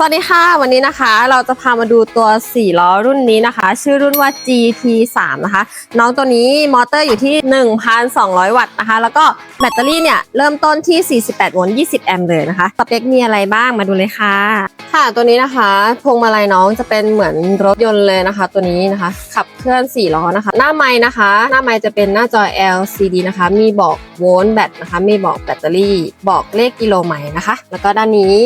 สวัสดีค่ะ วันนี้นะคะเราจะพามาดูตัว4ล้อรุ่นนี้นะคะ ชื่อรุ่นว่า GT3 นะคะ น้องตัวนี้มอเตอร์อยู่ที่ 1,200 วัตต์นะคะ แล้วก็แบตเตอรี่เนี่ย เริ่มต้นที่ 48 โวลต์ 20 แอมป์เลยนะคะสเปคมีอะไรบ้างมาดูเลยค่ะ ค่ะตัวนี้นะคะพวงมาลัยน้องจะเป็นเหมือนรถยนต์เลยนะคะ ตัวนี้นะคะ ขับเคลื่อน 4 ล้อนะคะ หน้าไม้นะคะ หน้าไม้จะเป็นหน้าจอ LCD นะคะ มีบอกโวลต์แบตนะคะ มีบอกแบตเตอรี่ บอกเลขกิโลไมล์นะคะ แล้วก็ด้านนี้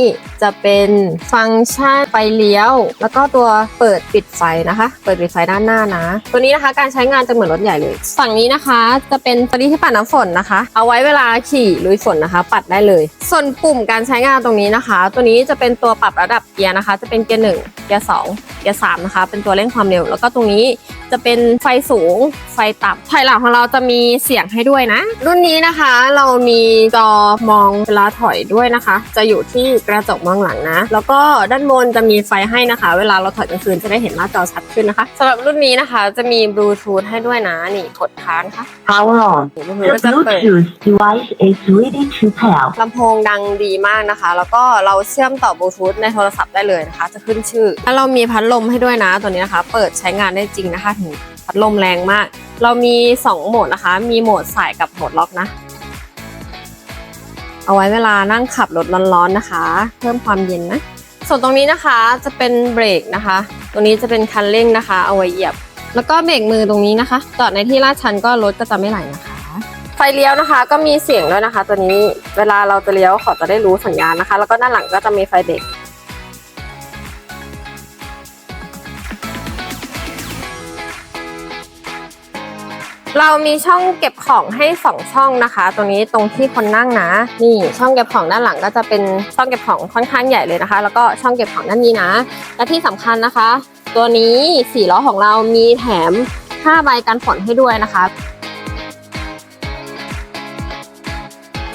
จะเป็นฟังก์ชันไฟเลี้ยว แล้วก็ตัวเปิดปิดไฟนะคะ เปิดปิดไฟด้านหน้านะ ตัวนี้นะคะการใช้งานจะเหมือนรถใหญ่เลย ฝั่งนี้นะคะจะเป็นตัวนี้ที่ปัดน้ำฝนนะคะ เอาไว้เวลาขี่ลุยฝนนะคะ ปัดได้เลย ส่วนปุ่มการใช้งานตรงนี้นะคะ ตัวนี้จะเป็นตัวปรับระดับเกียร์นะคะ จะเป็นเกียร์หนึ่งเกียร์สองเกียร์สามนะคะ เป็นตัวเร่งความเร็ว แล้วก็ตรงนี้ จะเป็นไฟสูง ไฟต่ำถอยหลังของเราจะมีเสียงให้ด้วยนะ รุ่นนี้นะคะเรามีจอมองเวลาถอยด้วยนะคะ จะอยู่ที่กระจกมองหลังนะ แล้วก็ด้านบนจะมีไฟให้นะคะ เวลาเราถอยกลางคืนจะได้เห็นหน้าจอชัดขึ้นนะคะสำหรับรุ่นนี้นะคะ จะมีบลูทูธให้ด้วยนะนี่กดค้างค่ะ Power on. บลูทูธ The ก็จะเปิด Bluetooth device is ready to pair. ลำโพงดังดีมากนะคะ แล้วก็เราเชื่อมต่อบลูทูธในโทรศัพท์ได้เลยนะคะ จะขึ้นชื่อ แล้วเรามีพัดลมให้ด้วยนะตัวนี้นะคะ เปิดใช้งานได้จริงนะคะถึงพัดลมแรงมาก เรามี 2 โหมดนะคะ มีโหมดสายกับโหมดล็อกนะ เอาไว้เวลานั่งขับรถร้อนๆนะคะ เพิ่มความเย็นนะ ส่วนตรงนี้นะคะจะเป็นเบรกนะคะ ตรงนี้จะเป็นคันเร่งนะคะ เอาไว้เหยียบ แล้วก็เบรกมือตรงนี้นะคะ จอดในที่ลาดชันก็รถก็จะไม่ไหลนะคะ ไฟเลี้ยวนะคะ ก็มีเสียงด้วยนะคะ ตัวนี้ เวลาเราจะเลี้ยวขาจะได้รู้สัญญาณนะคะ แล้วก็ด้านหลังก็จะมีไฟเบรก เรามีช่องเก็บของให้สองช่องนะคะ ตรงนี้ตรงที่คนนั่งนะ นี่ช่องเก็บของด้านหลังก็จะเป็นช่องเก็บของค่อนข้างใหญ่เลยนะคะ แล้วก็ช่องเก็บของด้านนี้นะ และที่สำคัญนะคะ ตัวนี้สี่ล้อของเรามีแถม5ใบกันฝนให้ด้วยนะคะ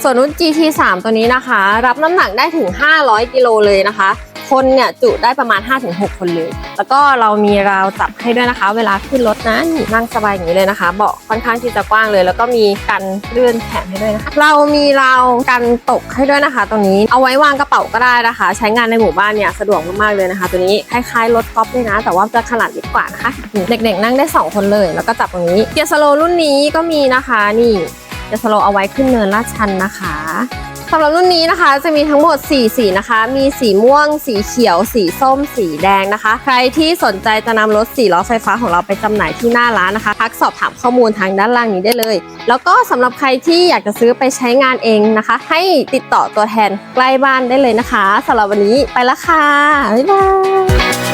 ส่วนรุ่น GT3 ตัวนี้นะคะ รับน้ำหนักได้ถึง 500 กิโลเลยนะคะ คนเนี่ยจุได้ประมาณ 5-6 คนเลย แล้วก็เรามีราวจับให้ด้วยนะคะ เวลาขึ้นรถนะนี่นั่งสบายอย่างนี้เลยนะคะ เบาะค่อนข้างที่จะกว้างเลย แล้วก็มีกันเลื่อนแขนให้ด้วยนะคะ เรามีราวกันตกให้ด้วยนะคะ ตรงนี้เอาไว้วางกระเป๋าก็ได้นะคะ ใช้งานในหมู่บ้านเนี่ยสะดวกมากๆเลยนะคะ ตัวนี้คล้ายๆรถกอล์ฟเลยนะ แต่ว่าจะขนาดเล็กกว่านะคะ เด็กๆ นั่งได้สองคนเลย แล้วก็จับตรงนี้เกียร์สโลรุ่นนี้ก็มีนะคะนี่ จะสโลว์เอาไว้ขึ้นเนินลาดชันนะคะสำหรับรุ่นนี้นะคะจะมีทั้งหมด 4 สีนะคะ มีสีม่วง สีเขียว สีส้ม สีแดงนะคะ ใครที่สนใจจะนำรถ4ล้อไฟฟ้าของเราไปจำหน่ายที่หน้าร้านนะคะ ทักสอบถามข้อมูลทางด้านล่างนี้ได้เลย แล้วก็สำหรับใครที่อยากจะซื้อไปใช้งานเองนะคะ ให้ติดต่อตัวแทนใกล้บ้านได้เลยนะคะสำหรับวันนี้ไปละค่ะ บ๊ายบาย